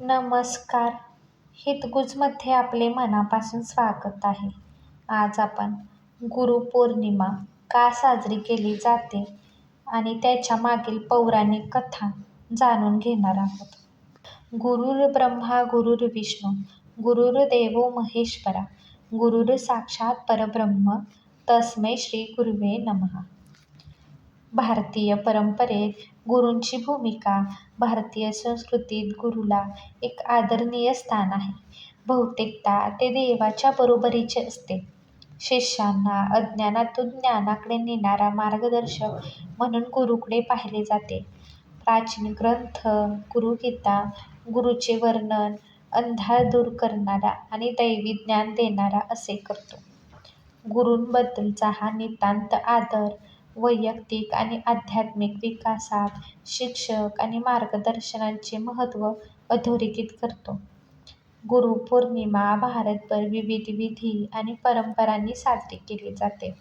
नमस्कार. हितगुजमध्ये आपले मनापासून स्वागत आहे. आज आपण गुरुपौर्णिमा का साजरी केली जाते आणि त्याच्या मागील पौराणिक कथा जाणून घेणार आहोत. गुरुर ब्रह्मा गुरुर्ब्रह्मा गुरुर्विष्णू गुरुर्देवो महेश्वरा गुरुर साक्षात परब्रह्म तस्मै श्री गुरुवे नमः. भारतीय परंपरेत गुरूंची भूमिका भारतीय संस्कृतीत गुरुला एक आदरणीय स्थान आहे. बहुतेकदा ते देवाच्या बरोबरीचे असते. शिष्यांना अज्ञानातून ज्ञानाकडे नेणारा मार्गदर्शक म्हणून गुरूकडे पाहिले जाते. प्राचीन ग्रंथ गुरुगीता गुरूचे वर्णन अंधार दूर करणारा आणि दैवी ज्ञान देणारा असे करतो. गुरूंबद्दलचा हा नितांत आदर वैयक्तिक आणि आध्यात्मिक विकासात शिक्षक आणि मार्गदर्शकांचे महत्त्व अधोरेखित करतो. गुरुपौर्णिमा भारतभर विविध विधी आणि परंपरांनी साजरी केली जाते.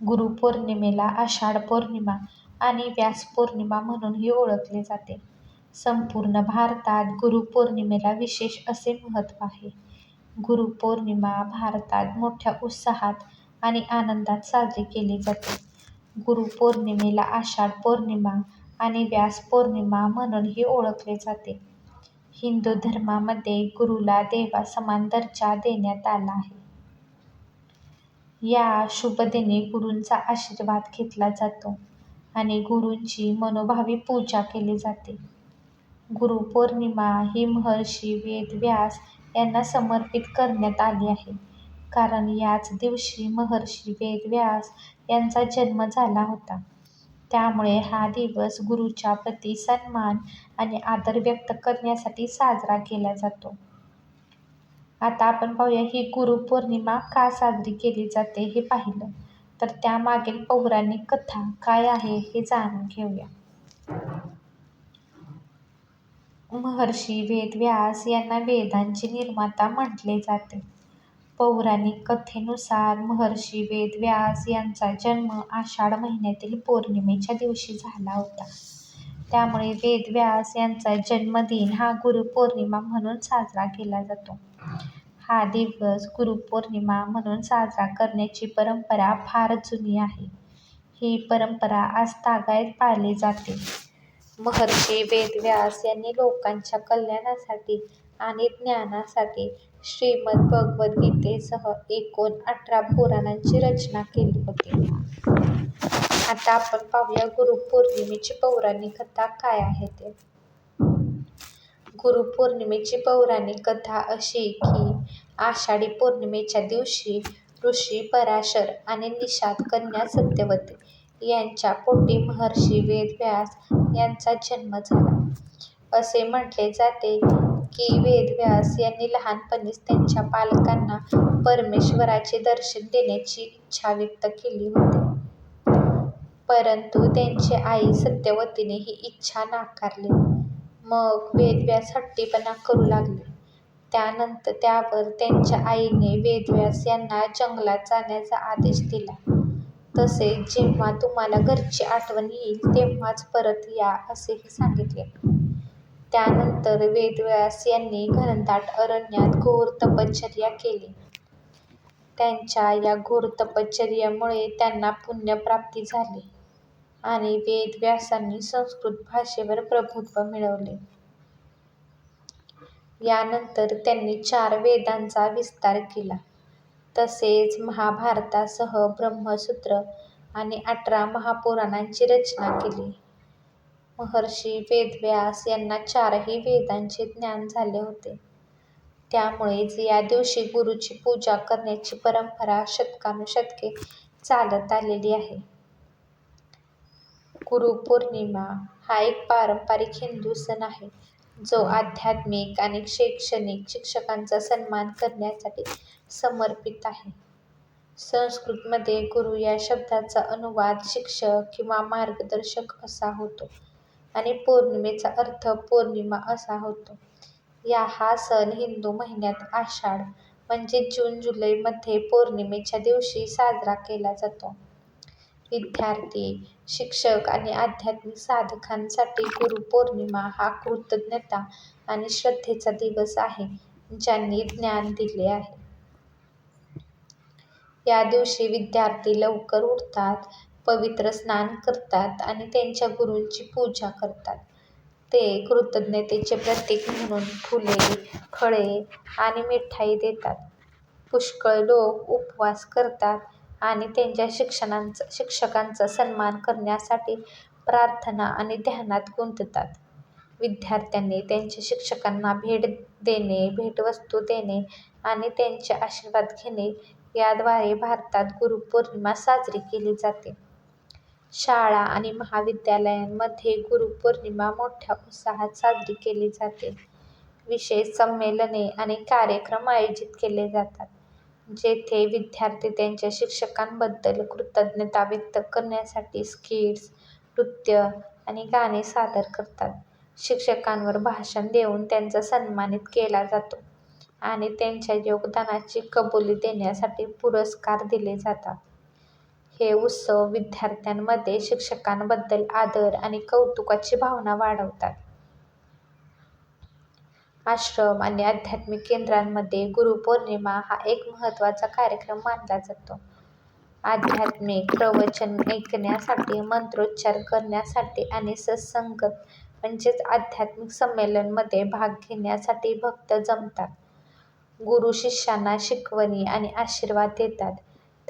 गुरुपौर्णिमेला आषाढ पौर्णिमा आणि व्यास पौर्णिमा म्हणूनही ओळखले जाते. संपूर्ण भारतात गुरुपौर्णिमेला विशेष असे महत्त्व आहे. गुरुपौर्णिमा भारतात मोठ्या उत्साहात आणि आनंदात साजरी केली जाते. गुरुपौर्णिमेला आषाढ पौर्णिमा आणि व्यास पौर्णिमा म्हणूनही ओळखले जाते. हिंदू धर्मामध्ये गुरूला देवासमान दर्जा देण्यात आला आहे. या शुभदिनी गुरूंचा आशीर्वाद घेतला जातो आणि गुरूंची मनोभावे पूजा केली जाते. गुरुपौर्णिमा ही महर्षी वेद व्यास यांना समर्पित करण्यात आली आहे. कारण याच दिवशी महर्षी वेद व्यास यांचा जन्म झाला होता. त्यामुळे हा दिवस गुरूच्या प्रती सन्मान आणि आदर व्यक्त करण्यासाठी साजरा केला जातो. आता आपण पाहूया ही गुरुपौर्णिमा का साजरी केली जाते हे पाहिलं तर त्यामागील पौराणिक कथा काय आहे हे जाणून घेऊया. महर्षी वेदव्यास यांना वेदांचे निर्माता म्हटले जाते. पौराणिक कथेनुसार महर्षी वेद व्यास यांचा जन्म आषाढ महिन्यातील पौर्णिमेच्या दिवशी झाला होता. त्यामुळे वेद व्यास यांचा जन्मदिन हा गुरुपौर्णिमा म्हणून साजरा केला जातो. हा दिवस गुरुपौर्णिमा म्हणून साजरा करण्याची परंपरा फार जुनी आहे. ही परंपरा आजतागायत पाळली जाते. महर्षी वेद व्यास यांनी लोकांच्या कल्याणासाठी आणि ज्ञानासाठी श्रीमद भगवद्गीतेसह एकूण अठरा पुराणांची रचना केली होती. आता आपण पाहूया गुरुपौर्णिमेची पौराणिक कथा काय आहे ते. गुरुपौर्णिमेची पौराणिक कथा अशी की आषाढी पौर्णिमेच्या दिवशी ऋषी पराशर आणि निषाद कन्या सत्यवती यांच्या पोटी महर्षी वेद व्यास यांचा जन्म झाला. असे म्हटले जाते की वेद व्यास यांनी लहानपणीच त्यांच्या पालकांना परमेश्वराचे दर्शन देण्याची इच्छा व्यक्त केली होती. परंतु त्यांची आई सत्यवतीने ही इच्छा नाकारली. मग वेदव्यास हट्टीपणा करू लागले. त्यावर त्यांच्या आईने वेदव्यास यांना जंगलात जाण्याचा आदेश दिला. तसेच जेव्हा तुम्हाला घरची आठवण येईल तेव्हाच परत या असेही सांगितले. त्यानंतर वेदव्यास यांनी घनदाट अरण्यात घोर तपश्चर्या केली. त्यांच्या या घोर तपश्चर्येमुळे त्यांना पुण्यप्राप्ती झाली आणि वेदव्यासांनी संस्कृत भाषेवर प्रभुत्व मिळवले. यानंतर त्यांनी चार वेदांचा विस्तार केला. तसेच महाभारतासह ब्रह्मसूत्र आणि अठरा महापुराणांची रचना केली. महर्षी वेदव्यास यांना चारही वेदांचे ज्ञान झाले होते. त्यामुळेच या दिवशी गुरूची पूजा करण्याची परंपरा शतकानुशतके चालत आलेली आहे. गुरुपौर्णिमा हा एक पारंपरिक हिंदू सण आहे जो आध्यात्मिक आणि शैक्षणिक शिक्षकांचा सन्मान करण्यासाठी समर्पित आहे. संस्कृतमध्ये गुरु या शब्दाचा अनुवाद शिक्षक किंवा मार्गदर्शक असा होतो आणि पौर्णिमेचा अर्थ पौर्णिमा असा होतो. या हा सण हिंदू महिन्यात आषाढ म्हणजे जून जुलै मध्ये पौर्णिमेच्या दिवशी साजरा केला जातो. विद्यार्थी, शिक्षक आणि आध्यात्मिक साधकांसाठी गुरुपौर्णिमा हा कृतज्ञता आणि श्रद्धेचा दिवस आहे, ज्यांनी ज्ञान दिले आहे. या दिवशी विद्यार्थी लवकर उठतात, पवित्र स्नान करतात आणि त्यांच्या गुरूंची पूजा करतात. ते कृतज्ञतेचे प्रतीक म्हणून फुले, फळे आणि मिठाई देतात. पुष्कळ लोक उपवास करतात आणि त्यांच्या शिक्षणांचा शिक्षकांचा सन्मान करण्यासाठी प्रार्थना आणि ध्यानात गुंततात. विद्यार्थ्यांनी त्यांच्या शिक्षकांना भेट देणे, भेटवस्तू देणे आणि त्यांचे आशीर्वाद घेणे याद्वारे भारतात गुरुपौर्णिमा साजरी केली जाते. शाळा आणि महाविद्यालयांमध्ये गुरुपौर्णिमा मोठ्या उत्साहात साजरी केली जाते. विशेष संमेलने आणि कार्यक्रम आयोजित केले जातात, जेथे विद्यार्थी त्यांच्या शिक्षकांबद्दल कृतज्ञता व्यक्त करण्यासाठी स्किट्स, नृत्य आणि गाणे सादर करतात. शिक्षकांवर भाषण देऊन त्यांचा सन्मान केला जातो आणि त्यांच्या योगदानाची कबुली देण्यासाठी पुरस्कार दिले जातात. हे उत्सव विद्यार्थ्यांमध्ये शिक्षकांबद्दल आदर आणि कौतुकाची भावना वाढवतात. आश्रम आणि आध्यात्मिक केंद्रांमध्ये गुरुपौर्णिमा हा एक महत्त्वाचा कार्यक्रम मानला जातो. आध्यात्मिक प्रवचन ऐकण्यासाठी, मंत्रोच्चार करण्यासाठी आणि सत्संगत म्हणजेच आध्यात्मिक संमेलनमध्ये भाग घेण्यासाठी भक्त जमतात. गुरु शिष्यांना शिकवणी आणि आशीर्वाद देतात,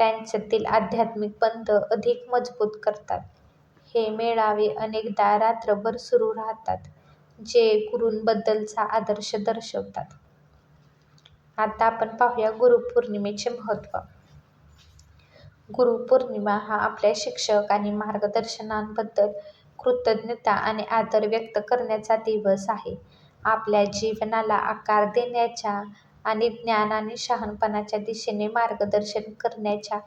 त्यांच्यातील आध्यात्मिक बंध अधिक मजबूत करतात. हे मेळावे अनेकदा रात्रभर सुरू राहतात, जे गुरूंबद्दलचा आदर्श दर्शवतात. आता आपण पाहूया गुरुपौर्णिमेचे महत्त्व. गुरुपौर्णिमा हा आपल्या शिक्षक आणि मार्गदर्शकांबद्दल कृतज्ञता आणि आदर व्यक्त करण्याचा दिवस आहे. आपल्या जीवनाला आकार देण्याच्या आणि ज्ञान आणि शहाणपणाच्या दिशेने मार्गदर्शन करण्याच्या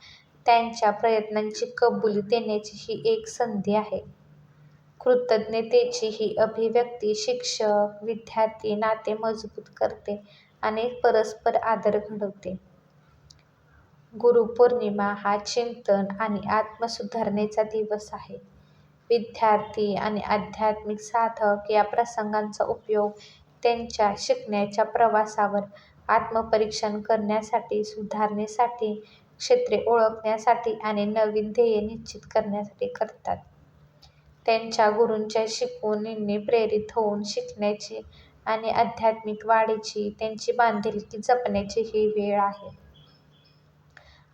त्यांच्या प्रयत्नांची कबुली देण्याची ही एक संधी आहे. कृतज्ञतेची ही अभिव्यक्ती शिक्षक-विद्यार्थी नाते मजबूत करते आणि परस्पर आदर घडवते. गुरुपौर्णिमा हा चिंतन आणि आत्मसुधारणेचा दिवस आहे. विद्यार्थी आणि आध्यात्मिक साधक या प्रसंगांचा उपयोग त्यांच्या शिकण्याच्या प्रवासावर आत्मपरीक्षण करण्यासाठी, सुधारणेसाठी, क्षेत्रे ओळखण्यासाठी आणि नवीन ध्येय निश्चित करण्यासाठी करतात. त्यांच्या गुरूंच्या शिकवणींनी प्रेरित होऊन शिकण्याची आणि आध्यात्मिक वाढीची त्यांची बांधिलकी जपण्याची ही वेळ आहे.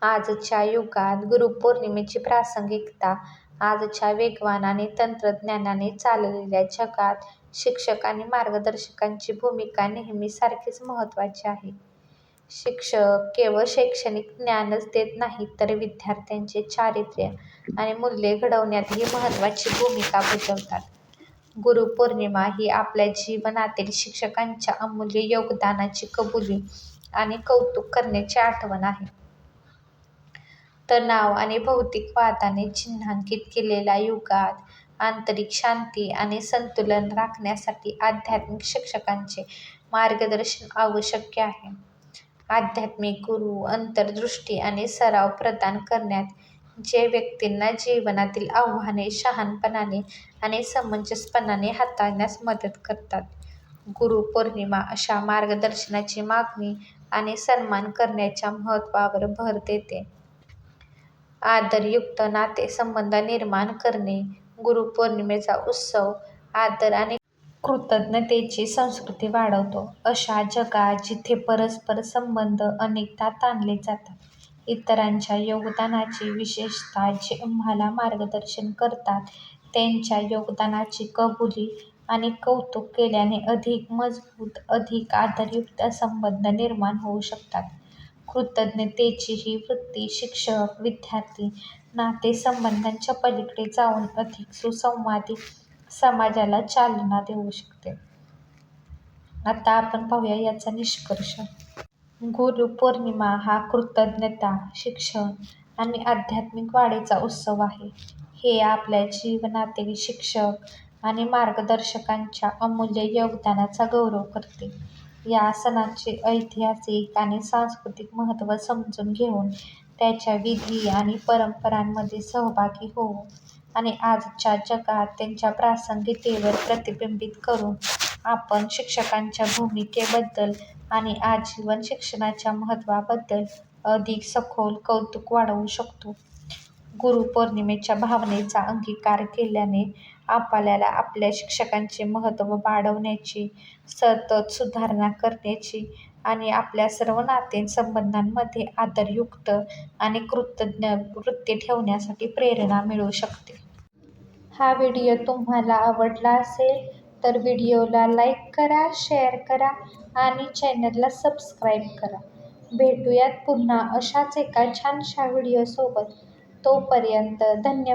आजच्या युगात गुरुपौर्णिमेची प्रासंगिकता आजच्या वेगवान आणि तंत्रज्ञानाने चाललेल्या जगात शिक्षक आणि मार्गदर्शकांची भूमिका नेहमीसारखीच महत्त्वाची आहे. शिक्षक केवळ शैक्षणिक ज्ञानच देत नाहीत तर विद्यार्थ्यांचे चारित्र्य आणि मूल्ये घडवण्यातही महत्त्वाची भूमिका बजावतात. गुरुपौर्णिमा ही आपल्या जीवनातील शिक्षकांच्या अमूल्य योगदानाची कबुली आणि कौतुक करण्याची आठवण आहे. तणाव आणि भौतिकवादाने चिन्हांकित केलेल्या युगात आंतरिक शांती आणि संतुलन राखण्यासाठी आध्यात्मिक शिक्षकांचे मार्गदर्शन आवश्यक आहे. आध्यात्मिक गुरू अंतर्दृष्टी आणि सराव प्रदान करतात, जे व्यक्तींना जीवनातील आव्हाने शहाणपणाने आणि समंजसपणाने हाताळण्यास मदत करतात. गुरुपौर्णिमा अशा मार्गदर्शनाची मागणी आणि सन्मान करण्याच्या महत्त्वावर भर देते. आदरयुक्त नातेसंबंध निर्माण करणे. गुरुपौर्णिमेचा उत्सव आदर आणि कृतज्ञतेची संस्कृती वाढवतो. अशा जगात जिथे परस्पर संबंध अनेकदा ताणले जातात, इतरांच्या योगदानाची, विशेषतः जे आम्हाला मार्गदर्शन करतात त्यांच्या योगदानाची कबुली आणि कौतुक केल्याने अधिक मजबूत, अधिक आदरयुक्त संबंध निर्माण होऊ शकतात. कृतज्ञतेची ही वृत्ती शिक्षक-विद्यार्थी नातेसंबंधांच्या पलीकडे जाऊन अधिक सुसंवादी समाजाला चालना देऊ शकते. आता आपण पाहूया याचा निष्कर्ष. गुरुपौर्णिमा हा कृतज्ञता, शिक्षण आणि आध्यात्मिक वाढीचा उत्सव आहे. हे आपल्या जीवनातील शिक्षक आणि मार्गदर्शकांच्या अमूल्य योगदानाचा गौरव करते. या सणाचे ऐतिहासिक आणि सांस्कृतिक महत्त्व समजून घेऊन त्याच्या विधी आणि परंपरांमध्ये सहभागी होऊ आणि आजच्या जगात त्यांच्या प्रासंगिकतेवर प्रतिबिंबित करून आपण शिक्षकांच्या भूमिकेबद्दल आणि आजीवन शिक्षणाच्या महत्त्वाबद्दल अधिक सखोल कौतुक वाढवू शकतो. गुरुपौर्णिमेच्या भावनेचा अंगीकार केल्याने आपल्याला आपल्या शिक्षकांचे महत्त्व वाढवण्याची, सतत सुधारणा करण्याची आणि आपल्या सर्व नातेसंबंधांमध्ये आदरयुक्त आणि कृतज्ञ वृत्ती ठेवण्यासाठी प्रेरणा मिळू शकते. हा व्हिडिओ तुम्हाला आवडला असेल तर व्हिडिओला लाईक करा, शेअर करा आणि चॅनलला सबस्क्राईब करा. भेटूयात पुन्हा अशाच एका छानशा व्हिडिओसोबत. तोपर्यंत धन्यवाद.